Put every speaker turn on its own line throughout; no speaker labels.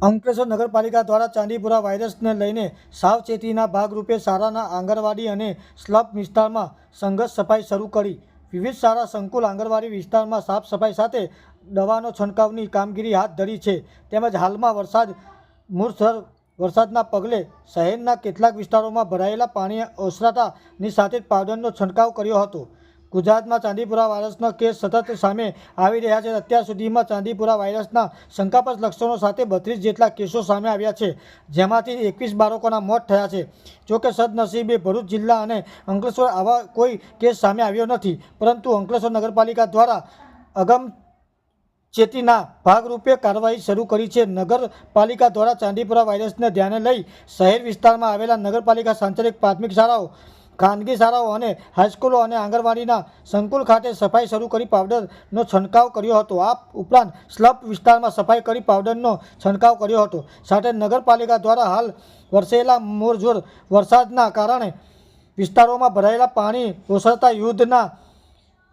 અંકલેશ્વર નગરપાલિકા દ્વારા ચાંદીપુરા વાયરસને લઈને સાવચેતીના ભાગરૂપે શાળાના આંગણવાડી અને સ્લબ વિસ્તારમાં સંઘર્ષ સફાઈ શરૂ કરી. વિવિધ શાળા સંકુલ આંગણવાડી વિસ્તારમાં સાફ સફાઈ સાથે દવાનો છંટકાવની કામગીરી હાથ ધરી છે. તેમજ હાલમાં વરસાદ, મૂળસર વરસાદના પગલે શહેરના કેટલાક વિસ્તારોમાં ભરાયેલા પાણી ઓસરાતાની સાથે જ પાવડરનો છંટકાવ કર્યો હતો. ગુજરાતમાં ચાંદીપુરા વાયરસના કેસ સતત સામે આવી રહ્યા છે. અત્યાર સુધીમાં ચાંદીપુરા વાયરસના શંકાપદ લક્ષણો સાથે બત્રીસ જેટલા કેસો સામે આવ્યા છે, જેમાંથી એકવીસ બાળકોના મોત થયા છે. જોકે સદનસીબે ભરૂચ જિલ્લા અને અંકલેશ્વર આવા કોઈ કેસ સામે આવ્યો નથી, પરંતુ અંકલેશ્વર નગરપાલિકા દ્વારા અગમ ચેતીના ભાગરૂપે કાર્યવાહી શરૂ કરી છે. નગરપાલિકા દ્વારા ચાંદીપુરા વાયરસને ધ્યાને લઈ શહેર વિસ્તારમાં આવેલા નગરપાલિકા સંચાલિત પ્રાથમિક શાળાઓ ખાનગી શાળાઓ અને હાઈસ્કૂલો અને આંગણવાડીના સંકુલ ખાતે સફાઈ શરૂ કરી પાવડરનો છંટકાવ કર્યો હતો. આ ઉપરાંત સ્લબ વિસ્તારમાં સફાઈ કરી પાવડરનો છંટકાવ કર્યો હતો. સાથે નગરપાલિકા દ્વારા હાલ વરસેલા મોરજોર વરસાદના કારણે વિસ્તારોમાં ભરાયેલા પાણી ઓસરતા યુદ્ધના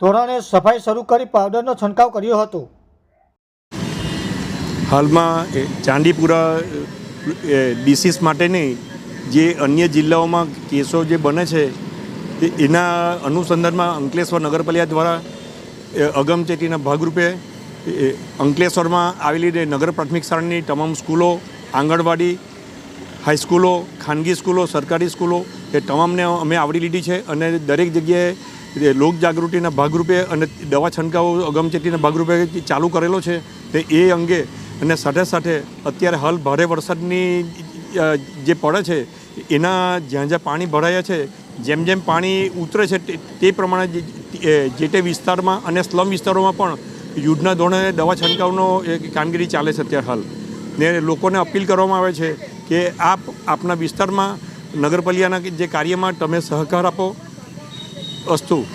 ધોરણે સફાઈ શરૂ કરી પાવડરનો છંટકાવ કર્યો હતો.
હાલમાં ચાંદીપુરા ડિસીઝ માટેની જે અન્ય જિલ્લાઓમાં કેસો જે બને છે તે એના અનુસંધાનમાં અંકલેશ્વર નગરપાલિકા દ્વારા, એ અગમચેતીના ભાગરૂપે અંકલેશ્વરમાં આવેલી નગર પ્રાથમિક શાળાની તમામ સ્કૂલો, આંગણવાડી હાઈસ્કૂલો ખાનગી સ્કૂલો, સરકારી સ્કૂલો, એ તમામને અમે આવરી લીધી છે અને દરેક જગ્યાએ લોક જાગૃતિના ભાગરૂપે અને દવા છંટકાવ અગમચેતીના ભાગરૂપે ચાલુ કરેલો છે, તે એ અંગે અને સાથે સાથે અત્યારે હાલ ભારે વરસાદની જે પડે છે, એના જ્યાં જ્યાં પાણી ભરાયા છે, જેમ જેમ પાણી ઉતરે છે, તે- પ્રમાણે જે- તે વિસ્તારમાં અને સ્લમ વિસ્તારોમાં પણ યુદ્ધના ધોરણે દવા છંટકાવનો કામગીરી ચાલે છે અત્યારે હાલ. ને લોકોને અપીલ કરવામાં આવે છે કે આપ આપના વિસ્તારમાં નગરપાલિકાના જે કાર્યમાં તમે સહકાર આપો, અસ્તુ.